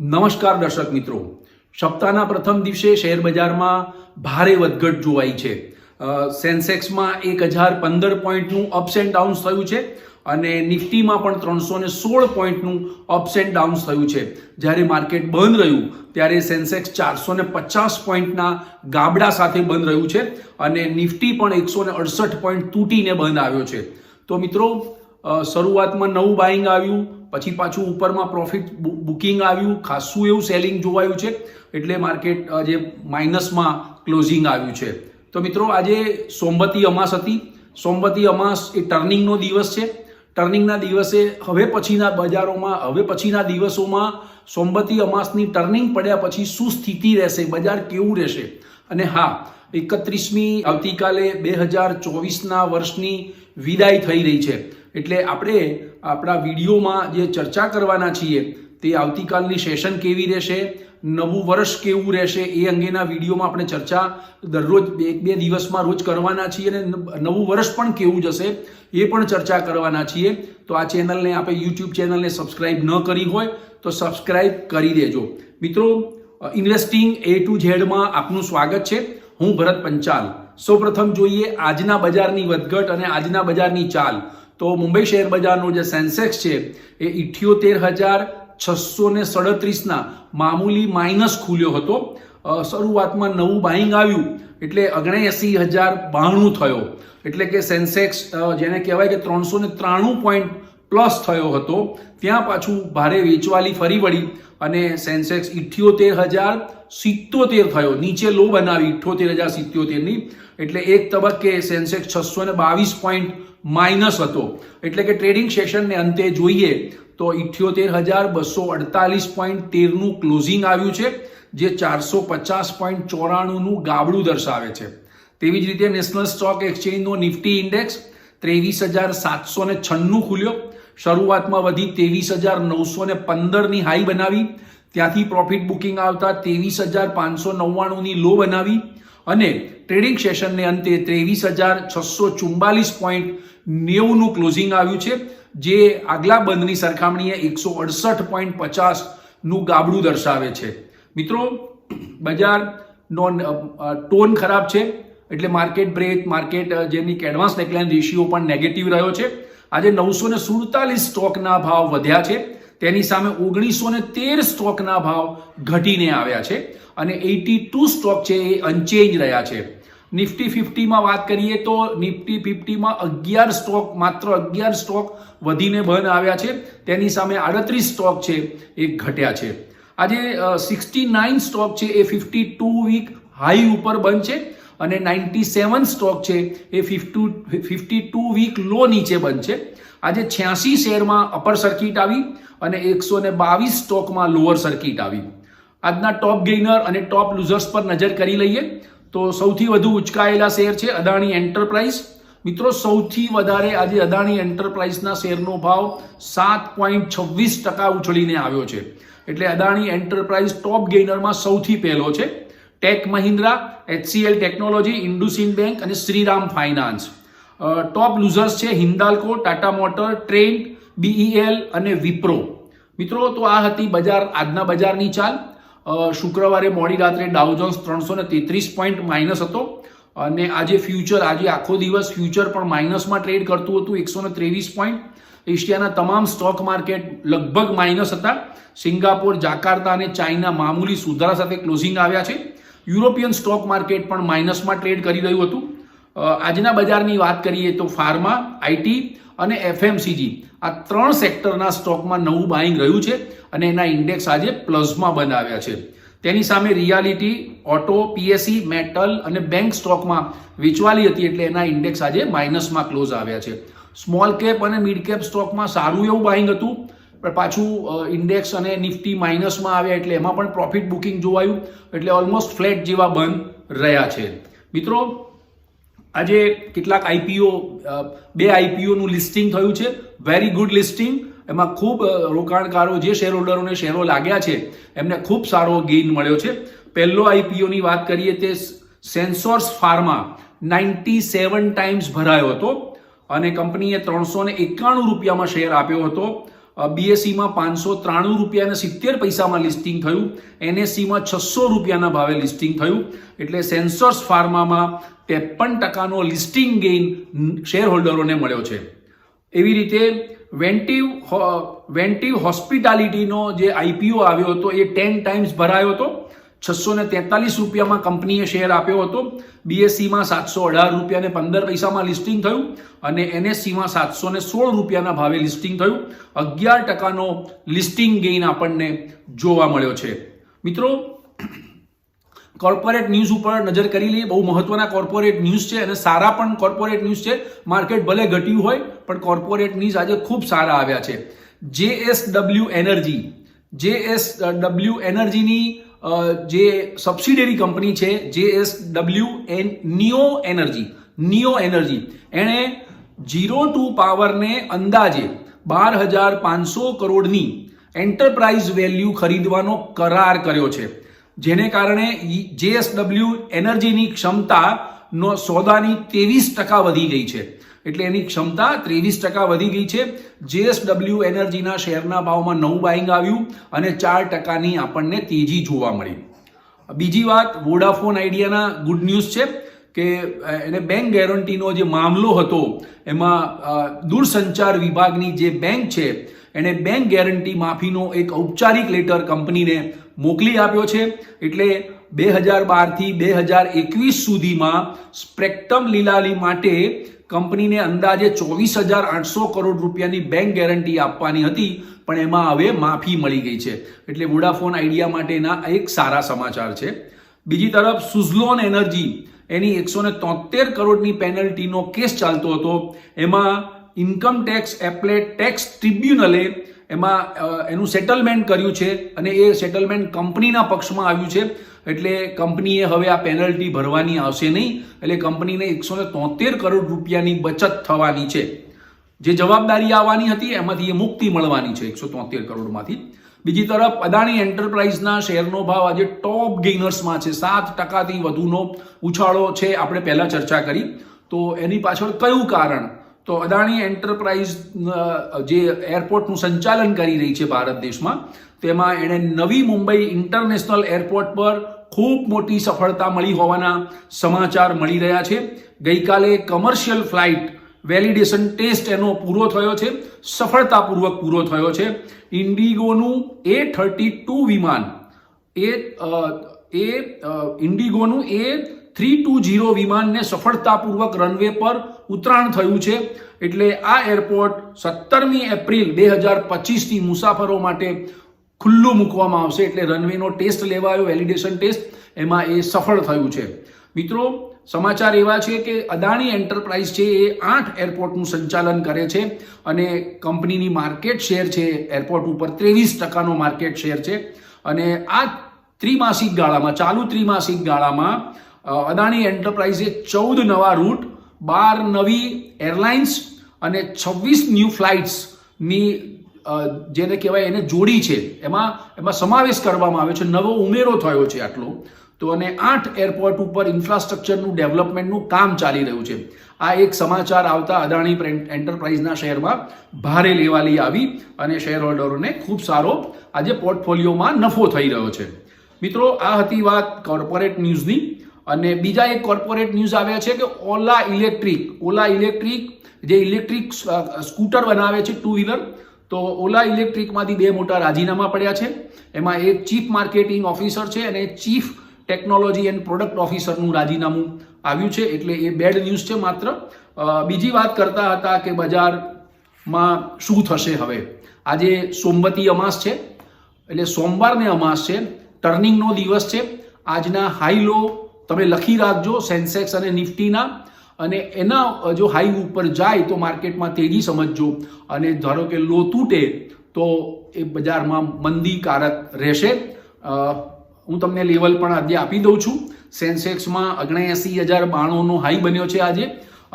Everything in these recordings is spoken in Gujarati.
નમસ્કાર દર્શક મિત્રો. સપ્તાહના પ્રથમ દિવસે શેર બજારમાં ભારે વધઘટ જોવાઈ છે. સેન્સેક્સમાં એક હજાર પંદર પોઈન્ટનું અપ્સ એન્ડ ડાઉન્સ થયું છે અને નિફ્ટીમાં પણ ત્રણસો ને સોળ પોઈન્ટનું અપ્સ એન્ડ ડાઉન્સ થયું છે. જ્યારે માર્કેટ બંધ રહ્યું, ત્યારે સેન્સેક્સ ચારસો ને પચાસ પોઈન્ટના ગાબડા સાથે બંધ રહ્યું છે અને નિફ્ટી પણ એકસો ને અડસઠ પોઈન્ટ તૂટીને બંધ આવ્યો છે. તો મિત્રો શરૂઆતમાં નવું બાઇંગ આવ્યું, પછી પાછું ઉપરમાં પ્રોફિટ બુકિંગ આવ્યું ખાસું એવું સેલિંગ જોવાયું છે, એટલે માર્કેટ જે માઇનસમાં ક્લોઝિંગ આવ્યું છે. તો મિત્રો, આજે સોમવતી અમાસ હતી. સોમવતી અમાસ એ ટર્નિંગનો દિવસ છે. ટર્નિંગના દિવસે હવે પછીના બજારોમાં, હવે પછીના દિવસોમાં સોમવતી અમાસની ટર્નિંગ પડ્યા પછી શું સ્થિતિ રહેશે, બજાર કેવું રહેશે? અને હા, એકત્રીસમી આવતીકાલે બે હજાર ચોવીસના વર્ષની વિદાય થઈ રહી છે. એટલે આપણે આપણા વિડીયોમાં જે ચર્ચા કરવાના છીએ, તે આવતીકાલની સેશન કેવી રહેશે, નવું વર્ષ કેવું રહેશે, એ અંગેના વિડીયોમાં આપણે ચર્ચા દરરોજ એક, બે દિવસમાં રોજ કરવાના છીએ અને નવું વર્ષ પણ કેવું જશે, એ પણ ચર્ચા કરવાના છીએ. તો આ ચેનલને, આપણે યુટ્યુબ ચેનલને સબસ્ક્રાઇબ ન કરી હોય, તો સબસ્ક્રાઇબ કરી દેજો. મિત્રો ઇન્વેસ્ટિંગ એ ટુ ઝેડમાં આપનું સ્વાગત છે. હું ભરત પંચાલ. સૌપ્રથમ જોઈએ આજના બજારની વધઘટ અને આજના બજારની ચાલ. તો મુંબઈ શેર બજારનો જે સેન્સેક્સ છે, એ ઇઠ્યોતેર હજાર છસો ને સડત્રીસના મામૂલી માઇનસ ખુલ્યો હતો. શરૂઆતમાં નવું બાઇંગ આવ્યું, એટલે અગણેસી હજાર બાણું થયો. એટલે કે સેન્સેક્સ જેને કહેવાય કે ત્રણસો ને ત્રાણું પોઈન્ટ પ્લસ થયો હતો. ત્યાં પાછું ભારે વેચવાલી ફરી વળી અને સેન્સેક્સ ઇઠ્યોતેર હજાર સિત્તોતેર થયો. નીચે લો બનાવી, ઇઠ્યોતેર હજાર સિત્યોતેરની એટલે એક તબક્કે સેન્સેક્સ છસો ને બાવીસ પોઈન્ટ માઇનસ હતો. એટલે કે ટ્રેડિંગ સેશનને અંતે જોઈએ તો ઇઠ્યોતેર હજાર બસો અડતાલીસ પોઈન્ટ તેરનું ક્લોઝિંગ આવ્યું છે, જે ચારસો પચાસ પોઈન્ટ ચોરાણુંનું ગાબડું દર્શાવે છે. તેવી જ રીતે નેશનલ સ્ટોક એક્સચેન્જનો નિફ્ટી ઇન્ડેક્સ ત્રેવીસ હજાર સાતસો ને છન્નું ખુલ્યો. શરૂઆતમાં વધી ત્રેવીસ હજાર નવસો ને પંદરની હાઈ બનાવી. ત્યાંથી પ્રોફિટ બુકિંગ આવતા ત્રેવીસ હજાર પાંચસો નવ્વાણુંની લો બનાવી. અને ટ્રેડિંગ સેશનને અંતે ત્રેવીસ હજાર છસો ચુમ્બાલીસ પોઈન્ટ નેવુંનું ક્લોઝિંગ આવ્યું છે, જે આગલા બંધની સરખામણીએ એકસો અડસઠ પોઈન્ટ પચાસનું ગાબડું દર્શાવે છે. મિત્રો, બજાર નોન ટોન ખરાબ છે, એટલે માર્કેટ બ્રેક માર્કેટ જેની એડવાન્સ નેકલાઇન રેશિયો પણ નેગેટિવ રહ્યો છે. આજે નવસો ને સુડતાલીસ સ્ટોકના ભાવ વધ્યા છે, તેની સામે ઓગણીસો ને તેર સ્ટોકના ભાવ ઘટીને આવ્યા છે અને એટી ટુ સ્ટોક છે એ અનચેન્જ રહ્યા છે. નિફ્ટી ફિફ્ટીમાં વાત કરીએ તો નિફ્ટી ફિફ્ટીમાં અગિયાર સ્ટોક, માત્ર અગિયાર સ્ટોક વધીને બંધ આવ્યા છે. તેની સામે આડત્રીસ સ્ટોક છે, એ ઘટ્યા છે. આજે સિક્સટી નાઇન સ્ટોક છે, એ ફિફ્ટી ટુ વીક હાઈ ઉપર બંધ છે અને નાઇન્ટી સેવન સ્ટોક છે, એ fifty fifty two week low નીચે બંધ છે. આજે છ્યાસી શેરમાં અપર સર્કિટ આવી અને એકસો ને બાવીસ સ્ટોકમાં લોઅર સર્કિટ આવી. આજના ટોપ ગેઇનર અને ટોપ લૂઝર્સ પર નજર કરી લઈએ. તો સૌથી વધુ ઉચકાયેલા શેર છે અદાણી એન્ટરપ્રાઇઝ. મિત્રો, સૌથી વધારે આજે અદાણી એન્ટરપ્રાઇઝના શેરનો ભાવ સાત પોઈન્ટ છવ્વીસ ટકા ઉછળીને આવ્યો છે. એટલે અદાણી એન્ટરપ્રાઇઝ ટોપ ગેઇનરમાં સૌથી પહેલો છે tech Mahindra, HCL technology, IndusInd bank અને શ્રીરામ ફાઇનાન્સ. ટોપ લૂઝર્સ છે Hindalco, Tata motor Trent BEL અને વિપ્રો. મિત્રો, તો આ હતી બજાર, આજના બજારની ચાલ. શુક્રવારે મોડી રાત્રે ડાઉજોન્સ ત્રણસો ને તેત્રીસ પોઈન્ટ માઇનસ હતો અને આજે ફ્યુચર આજે આખો દિવસ ફ્યુચર પણ માઇનસમાં ટ્રેડ કરતું હતું એકસો ને ત્રેવીસ પોઈન્ટ એશિયાના તમામ સ્ટોક માર્કેટ લગભગ માઇનસ હતા. સિંગાપોર, જાકાર્તા અને ચાઇના મામૂલી સુધારા સાથે ક્લોઝિંગ આવ્યા છે. યુરોપિયન સ્ટોક માર્કેટ પણ માઇનસમાં ટ્રેડ કરી રહ્યું હતું. આજના બજારની વાત કરીએ તો ફાર્મા આઈટી અને એફએમસીજી આ ત્રણ સેક્ટરના સ્ટોકમાં નવું બાઇંગ રહ્યું છે અને એના ઇન્ડેક્સ આજે પ્લસમાં બંધ આવ્યા છે. તેની સામે રિયાલિટી, ઓટો પીએસસી મેટલ અને બેંક સ્ટોકમાં વેચવાલી હતી એટલે એના ઇન્ડેક્સ આજે માઇનસમાં ક્લોઝ આવ્યા છે. સ્મોલ કેપ અને મિડ કેપ સ્ટોકમાં સારું એવું બાઇંગ હતું, પણ પાછું ઇન્ડેક્સ અને નિફ્ટી માઇનસમાં આવ્યા એટલે એમાં પણ પ્રોફિટ બુકિંગ જોવાયું, એટલે ઓલમોસ્ટ ફ્લેટ જેવા બંધ રહ્યા છે. મિત્રો આજે કેટલાક આઈપીઓ બે આઈપીઓનું લિસ્ટિંગ થયું છે. વેરી ગુડ લિસ્ટિંગ એમાં ખૂબ રોકાણકારો જે શેર હોલ્ડરોને શેરો લાગ્યા છે, એમને ખૂબ સારો ગેઇન મળ્યો છે. પહેલો આઈપીઓની વાત કરીએ તે Senores pharma ninety seven times ભરાયો હતો અને કંપનીએ ત્રણસો ને એકાણું રૂપિયામાં શેર આપ્યો હતો. બીએસસીમાં પાંચસો ત્રાણું રૂપિયાને સિત્તેર પૈસામાં લિસ્ટિંગ થયું. એનએસસીમાં છસો રૂપિયાના ભાવે લિસ્ટિંગ થયું. એટલે સેન્સર્સ ફાર્મામાં ત્રેપન ટકાનો લિસ્ટિંગ ગેઇન શેર હોલ્ડરોને મળ્યો છે. એવી રીતે વેન્ટિવ વેન્ટિવ હોસ્પિટાલિટીનો જે આઈપીઓ આવ્યો હતો, એ ટેન ટાઈમ્સ ભરાયો હતો. છસો ને તેતાલીસ રૂપિયામાં કંપનીએ શેર આપ્યો હતો. બીએસસીમાં સાતસો અઢાર રૂપિયા ને પંદર પૈસામાં લિસ્ટિંગ થયું અને એનએસસીમાં સાતસો ને સોળ રૂપિયાના ભાવે લિસ્ટિંગ થયું. અગિયાર ટકાનો લિસ્ટિંગ ગેઇન આપણને જોવા મળ્યો છે. મિત્રો, કોર્પોરેટ ન્યૂઝ ઉપર નજર કરી લઈએ. બહુ મહત્વના કોર્પોરેટ ન્યૂઝ છે અને સારા પણ કોર્પોરેટ ન્યૂઝ છે. માર્કેટ ભલે ઘટ્યું હોય, પણ કોર્પોરેટ ન્યૂઝ આજે ખૂબ સારા આવ્યા છે. જેએસડબલ્યુ એનર્જી જેએસડબલ્યુ એનર્જીની જે સબસિડરી કંપની છે, જે S W N neo energy neo energy એણે જીરો ટુ પાવરને અંદાજે બાર હજાર પાંચસો કરોડની એન્ટરપ્રાઇઝ વેલ્યુ ખરીદવાનો કરાર કર્યો છે. જેને કારણે જેએસડબલ્યુ એનર્જીની ક્ષમતાનો સોદાની ત્રેવીસ ટકા વધી ગઈ છે. એટલે એની ક્ષમતા ત્રેવીસ ટકા વધી ગઈ છે. જેએસડબલ્યુ એનર્જીના શેરના ભાવમાં નવું બાઇંગ આવ્યું અને ચાર ટકાની આપણને તેજી જોવા મળી. બીજી વાત વોડાફોન આઈડિયાના ગુડ ન્યૂઝ છે કે એને બેંક ગેરંટીનો જે મામલો હતો, એમાં દૂરસંચાર વિભાગની જે બેંક છે એણે બેંક ગેરંટી માફીનો એક ઔપચારિક લેટર કંપનીને મોકલી આપ્યો છે. એટલે બે હજાર બારથી બે હજાર એકવીસ સુધીમાં સ્પ્રેક્ટમ લીલાલી માટે કંપનીને અંદાજે ચોવીસ હજાર આઠસો કરોડ રૂપિયાની બેંક ગેરંટી આપવાની હતી, પણ એમાં હવે માફી મળી ગઈ છે. એટલે વોડાફોન આઈડિયા માટેના એક સારા સમાચાર છે. બીજી તરફ સુઝલોન એનર્જી એની એકસો ને તોતેર કરોડની પેનલ્ટીનો કેસ ચાલતો હતો. એમાં ઇન્કમ ટેક્સ એપ્લેટ ટેક્સ ટ્રિબ્યુનલે એમાં એનું સેટલમેન્ટ કર્યું છે અને એ સેટલમેન્ટ કંપનીના પક્ષમાં આવ્યું છે. એટલે કંપનીએ હવે આ પેનલ્ટી ભરવાની આવશે નહીં. એટલે કંપનીને એકસો ને તોતેર કરોડ રૂપિયાની બચત થવાની છે. જે જવાબદારી આવવાની હતી એમાંથી એ મુક્તિ મળવાની છે એકસો તોતેર કરોડમાંથી. બીજી તરફ, અદાણી એન્ટરપ્રાઇઝના શેરનો ભાવ આજે ટોપ ગેઇનર્સમાં છે. સાત ટકાથી વધુનો ઉછાળો છે, આપણે પહેલા ચર્ચા કરી. તો એની પાછળ કયું કારણ? તો અદાણી એન્ટરપ્રાઇઝ જે એરપોર્ટનું સંચાલન કરી રહી છે ભારત દેશમાં તેમાં એણે નવી મુંબઈ ઇન્ટરનેશનલ એરપોર્ટ પર ખૂબ મોટી સફળતા મળી હોવાના સમાચાર મળી રહ્યા છે. ગઈકાલે કમર્શિયલ ફ્લાઇટ વેલિડેશન ટેસ્ટ એનો પૂરો થયો છે. સફળતાપૂર્વક પૂરો થયો છે. ઇન્ડિગોનું એ થર્ટી ટુ વિમાન, એ એ ઇન્ડિગોનું એ થ્રી ટુ ઝીરો વિમાનને સફળતાપૂર્વક રનવે પર ઉતરાણ થયું છે. એટલે આ એરપોર્ટ સત્તરમી એપ્રિલ બે હજાર પચીસથી મુસાફરો માટે ખુલ્લું મૂકવામાં આવશે એટલે રનવેનો ટેસ્ટ લેવાયો વેલિડેશન ટેસ્ટ, એમાં એ સફળ થયું છે. મિત્રો, સમાચાર એવા છે કે અદાણી એન્ટરપ્રાઇઝ છે એ આઠ એરપોર્ટનું સંચાલન કરે છે અને કંપનીની માર્કેટ શેર છે એરપોર્ટ ઉપર ત્રેવીસ ટકાનો માર્કેટ શેર છે. અને આ ત્રિમાસિક ગાળામાં, ચાલુ ત્રિમાસિક ગાળામાં અદાણી એન્ટરપ્રાઇઝે ચૌદ નવા રૂટ બાર નવી એરલાઇન્સ અને છવ્વીસ ન્યૂ ફ્લાઇટ્સની જેને કહેવાય એને જોડી છે. એમાં એમાં સમાવેશ કરવામાં આવ્યો છે. નવો ઉમેરો થયો છે આટલો. તો અને આઠ એરપોર્ટ ઉપર ઇન્ફ્રાસ્ટ્રક્ચરનું ડેવલપમેન્ટનું કામ ચાલી રહ્યું છે. આ એક સમાચાર આવતા અદાણી એન્ટરપ્રાઇઝના શેરમાં ભારે લેવાલી આવી અને શેર હોલ્ડરોને ખૂબ સારો આજે પોર્ટફોલિયોમાં નફો થઈ રહ્યો છે. મિત્રો, આ હતી વાત કોર્પોરેટ ન્યૂઝની. અને બીજા એક કોર્પોરેટ ન્યૂઝ આવ્યા છે કે ઓલા ઇલેક્ટ્રિક ઓલા ઇલેક્ટ્રિક, જે ઇલેક્ટ્રિક સ્કૂટર બનાવે છે ટુ વ્હીલર તો ઓલા ઇલેક્ટ્રિકમાંથી બે મોટા રાજીનામા પડ્યા છે. એમાં એક ચીફ માર્કેટિંગ ઓફિસર છે અને ચીફ ટેકનોલોજી એન્ડ પ્રોડક્ટ ઓફિસરનું રાજીનામું આવ્યું છે. એટલે એ બેડ ન્યૂઝ છે માત્ર. બીજી વાત કરતા હતા કે બજારમાં શું થશે હવે? આજે સોમવતી અમાસ છે. એટલે સોમવારને અમાસ છે. ટર્નિંગનો દિવસ છે. આજના હાઈ લો તમે લખી રાખજો સેન્સેક્સ અને નિફ્ટીના. અને એના જો હાઈ ઉપર જાય તો માર્કેટમાં તેજી સમજજો. અને ધારો કે લો તૂટે તો એ બજારમાં મંદીકારક રહેશે. હું તમને લેવલ પણ આજે આપી દઉં છું. સેન્સેક્સમાં ઓગણએંસી હજાર બાણુંનો હાઈ બન્યો છે આજે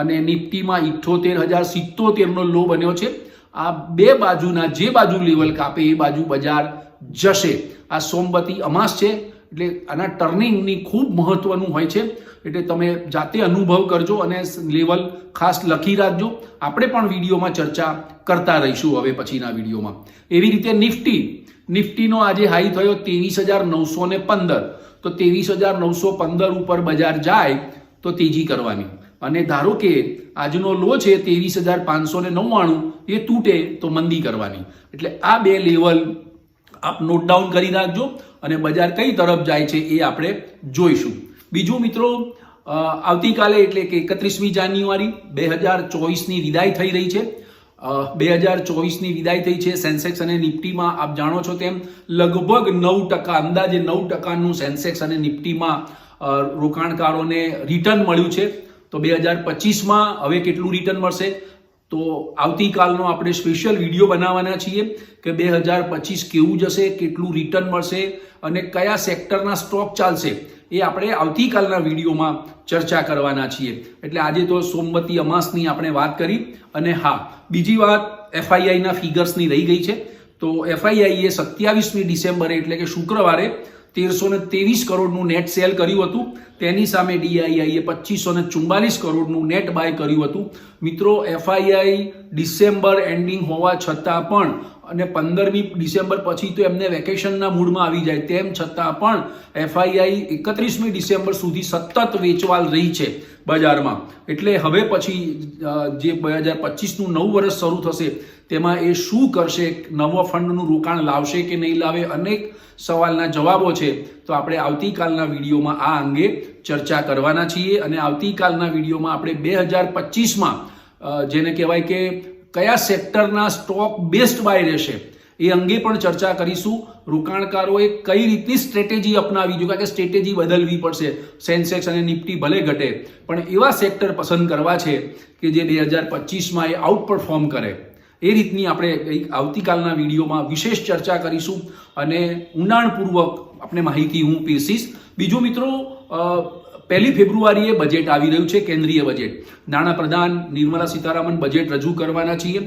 અને નિફ્ટીમાં ઇઠ્ઠોતેર હજાર સિત્તોતેરનો લો બન્યો છે. આ બે બાજુના જે બાજુ લેવલ કાપે એ બાજુ બજાર જશે. આ સોમવતી અમાસ છે. એટલે આના ટર્નિંગની ખૂબ મહત્વનું હોય છે. એટલે તમે જાતે અનુભવ કરજો અને લેવલ ખાસ લખી રાખજો. આપણે પણ વિડીયોમાં ચર્ચા કરતા રહીશું હવે પછીના વિડીયોમાં. એવી રીતે નિફ્ટી, નિફ્ટીનો આજે હાઈ થયો ત્રેવીસ હજાર નવસો ને પંદર. તો ત્રેવીસ હજાર નવસો પંદર ઉપર બજાર જાય તો તેજી કરવાની. અને ધારો કે આજનો લો છે ત્રેવીસ હજાર પાંચસો ને નવ્વાણું, એ તૂટે તો મંદી કરવાની. એટલે આ બે લેવલ આપ નોટ ડાઉન કરી રાખજો. અને બજાર કઈ તરફ જાય છે એ આપણે જોઈશું. બીજું મિત્રો આવતીકાલે એટલે કે એકત્રીસમી જાન્યુઆરી બે હજાર ચોવીસની વિદાય થઈ રહી છે. બે હજાર ચોવીસની વિદાય થઈ છે. સેન્સેક્સ અને નિફ્ટીમાં આપ જાણો છો તેમ લગભગ નવ ટકા, અંદાજે નવ ટકાનું સેન્સેક્સ અને નિફ્ટીમાં રોકાણકારોને રિટર્ન મળ્યું છે. તો બે હજાર પચીસમાં હવે કેટલું રિટર્ન મળશે? તો આવતીકાલનો આપણે સ્પેશિયલ વીડિયો બનાવવાના છીએ કે બે હજાર પચીસ કેવું જશે, કેટલું રિટર્ન મળશે અને કયા સેક્ટરના સ્ટોક ચાલશે એ આપણે આવતીકાલના વિડીયોમાં ચર્ચા કરવાના છીએ. એટલે આજે તો સોમવતી અમાસની આપણે વાત કરી અને હા, બીજી વાત એફઆઈઆઈના ફિગર્સની રહી ગઈ છે. તો એફઆઈઆઈએ સત્યાવીસમી ડિસેમ્બરે એટલે કે શુક્રવારે તેરસો ને ત્રેવીસ કરોડનું નેટ સેલ કર્યું હતું. તેની સામે ડીઆઈઆઈએ પચીસો ને ચુમ્બાલીસ કરોડનું નેટ બાય કર્યું હતું. મિત્રો, એફઆઈઆઈ ડિસેમ્બર એન્ડિંગ હોવા છતાં પણ અને પંદરમી ડિસેમ્બર પછી તો એમને વેકેશનના મૂડમાં આવી જાય. તેમ છતાં પણ એફઆઈઆઈ એકત્રીસમી ડિસેમ્બર સુધી સતત વેચવાલ રહી છે. બજારમાં. એટલે હવે પછી જે બે હજાર પચીસનું નવું વર્ષ શરૂ થશે, તેમાં એ શું કરશે, નવા ફંડનું રોકાણ લાવશે કે નહીં લાવે, અનેક સવાલના જવાબો છે. તો આપણે આવતીકાલના વિડીયોમાં આ અંગે ચર્ચા કરવાના છીએ અને આવતીકાલના વિડીયોમાં આપણે બે હજાર પચીસમાં જેને કહેવાય કે કયા સેક્ટરના સ્ટોક બેસ્ટ બાય રહેશે. એ અંગે પણ ચર્ચા કરીશું. રોકાણકારોએ કઈ રીતની સ્ટ્રેટેજી અપનાવી જોઈએ? કે સ્ટ્રેટેજી બદલવી પડશે. સેન્સેક્સ અને નિફ્ટી ભલે ઘટે, પણ એવા સેક્ટર પસંદ કરવા છે કે જે બે હજાર પચીસમાં એ આઉટ પરફોર્મ કરે. એ રીતની આપણે આવતીકાલના વિડીયોમાં વિશેષ ચર્ચા કરીશું અને ઊંડાણપૂર્વક આપણે માહિતી હું પીરસીશ. બીજું મિત્રો પહેલી ફેબ્રુઆરીએ બજેટ આવી રહ્યું છે, કેન્દ્રીય બજેટ નાણાપ્રધાન નિર્મલા સીતારામન બજેટ રજૂ કરવાના છીએ.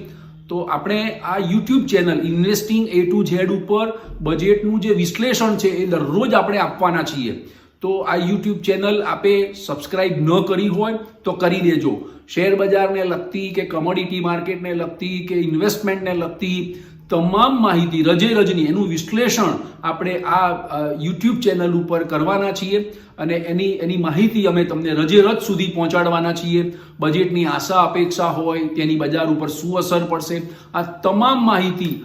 તો આપણે આ YouTube channel investing A to Z ઉપર બજેટનું જે વિશ્લેષણ છે એ દરરોજ આપણે આપવાના છીએ. તો આ યુટ્યુબ ચેનલ આપે સબસ્ક્રાઇબ ન કરી હોય તો કરી દેજો. શેર બજારને લગતી કે કમોડિટી માર્કેટને લગતી કે ઇન્વેસ્ટમેન્ટને લગતી તમામ માહિતી, રજે રજની, એનું વિશ્લેષણ આપણે આ યુટ્યુબ ચેનલ ઉપર કરવાના છીએ અને એની એની માહિતી અમે તમને રજે રજ સુધી પહોંચાડવાના છીએ. બજેટની આશા, અપેક્ષા હોય, તેની બજાર ઉપર શું અસર પડશે? આ તમામ માહિતી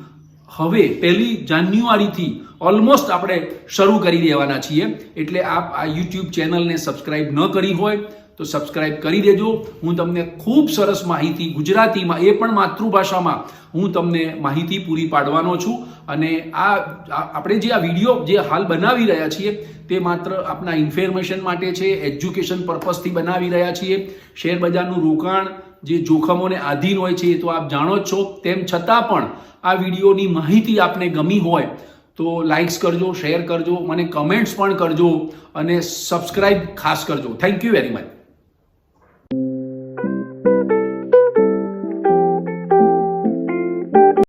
હવે પહેલી જાન્યુઆરીથી ઓલમોસ્ટ આપણે શરૂ કરી દેવાના છીએ. એટલે આપ આ યુટ્યુબ ચેનલને સબસ્ક્રાઇબ ન કરી હોય તો સબસ્ક્રાઇબ કરી દેજો. હું તમને ખૂબ સરસ માહિતી ગુજરાતીમાં, એ પણ માતૃભાષામાં હું તમને માહિતી પૂરી પાડવાનો છું. અને આ આપણે જે આ વીડિયો જે હાલ બનાવી રહ્યા છીએ, તે માત્ર આપના ઇન્ફોર્મેશન માટે છે એજ્યુકેશન પર્પઝથી બનાવી રહ્યા છીએ. શેર બજારનું રોકાણ જે જોખમોને આધીન હોય છે, એ તો આપ જાણો જ છો. તેમ છતાં પણ આ વિડીયોની માહિતી આપને ગમી હોય, તો લાઇક્સ કરજો શેર કરજો, મને કમેન્ટ્સ પણ કરજો અને સબસ્ક્રાઇબ ખાસ કરજો. Thank you very much